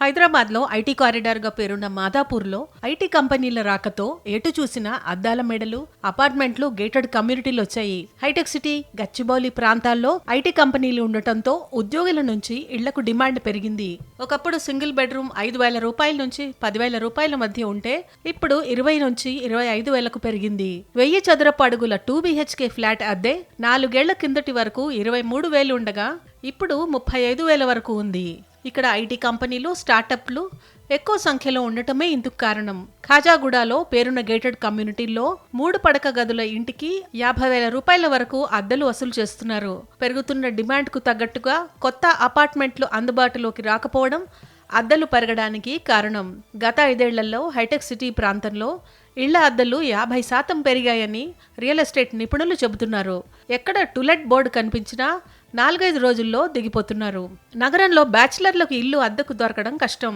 హైదరాబాద్లో ఐటీ కారిడార్గా పేరున్న మాదాపూర్లో ఐటీ కంపెనీల రాకతో ఎటు చూసినా అద్దాల మెడలు అపార్ట్మెంట్లు గేటెడ్ కమ్యూనిటీలు వచ్చాయి. హైటెక్ సిటీ గచ్చిబౌలి ప్రాంతాల్లో ఐటీ కంపెనీలు ఉండటంతో ఉద్యోగుల నుంచి ఇళ్ళకు డిమాండ్ పెరిగింది. ఒకప్పుడు సింగిల్ బెడ్రూమ్ ఐదు వేల రూపాయల నుంచి పదివేల రూపాయల మధ్య ఉంటే ఇప్పుడు ఇరవై నుంచి ఇరవై ఐదు వేలకు పెరిగింది. వెయ్యి చదరపు అడుగుల టూ బీహెచ్కే ఫ్లాట్ అద్దె నాలుగేళ్ళ కిందటి వరకు ఇరవై మూడు వేలు ఉండగా ఇప్పుడు ముప్పై ఐదు వేల వరకు ఉంది. ఇక్కడ ఐటీ కంపెనీలు స్టార్టప్లు ఎక్కువ సంఖ్యలో ఉండటమే ఇందుకు కారణం. ఖాజాగూడలో పేరున్న గేటెడ్ కమ్యూనిటీల్లో మూడు పడక గదుల ఇంటికి యాభై వేల రూపాయల వరకు అద్దెలు వసూలు చేస్తున్నారు. పెరుగుతున్న డిమాండ్కు తగ్గట్టుగా కొత్త అపార్ట్మెంట్లు అందుబాటులోకి రాకపోవడం అద్దెలు పెరగడానికి కారణం. గత ఐదేళ్ళలో హైటెక్ సిటీ ప్రాంతంలో ఇళ్ళ అద్దెలు యాభై శాతం పెరిగాయని రియల్ ఎస్టేట్ నిపుణులు చెబుతున్నారు. ఎక్కడ టులెట్ బోర్డు కనిపించినా నాలుగైదు రోజుల్లో దిగిపోతున్నారు. నగరంలో బ్యాచిలర్లకు ఇల్లు అద్దెకు దొరకడం కష్టం.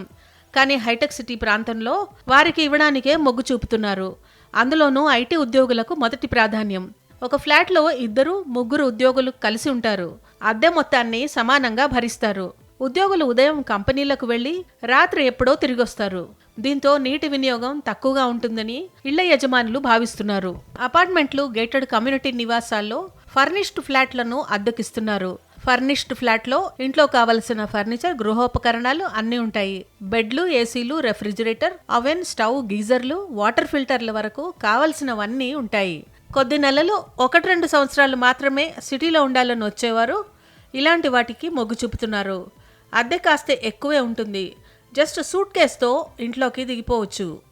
కానీ హైటెక్ సిటీ ప్రాంతంలో వారికి ఇవ్వడానికే మొగ్గు చూపుతున్నారు. అందులోనూ ఐటీ ఉద్యోగులకు మొదటి ప్రాధాన్యం. ఒక ఫ్లాట్లో ఇద్దరు ముగ్గురు ఉద్యోగులు కలిసి ఉంటారు. అద్దె మొత్తాన్ని సమానంగా భరిస్తారు. ఉద్యోగులు ఉదయం కంపెనీలకు వెళ్ళి రాత్రి ఎప్పుడో తిరిగొస్తారు. దీంతో నీటి వినియోగం తక్కువగా ఉంటుందని ఇళ్ళ యజమానులు భావిస్తున్నారు. అపార్ట్మెంట్లు గేటెడ్ కమ్యూనిటీ నివాసాల్లో ఫర్నిష్డ్ ఫ్లాట్లను అద్దెకిస్తున్నారు. ఫర్నిష్డ్ ఫ్లాట్లో ఇంట్లో కావలసిన ఫర్నిచర్ గృహోపకరణాలు అన్నీ ఉంటాయి. బెడ్లు ఏసీలు రెఫ్రిజిరేటర్ అవెన్ స్టవ్ గీజర్లు వాటర్ ఫిల్టర్ల వరకు కావలసినవన్నీ ఉంటాయి. కొద్ది నెలలు ఒకటి రెండు సంవత్సరాలు మాత్రమే సిటీలో ఉండాలని వచ్చేవారు. ఇలాంటి వాటికి మొగ్గు చూపుతున్నారు. అద్దె కాస్త ఎక్కువే ఉంటుంది. జస్ట్ సూట్ కేస్తో ఇంట్లోకి దిగిపోవచ్చు.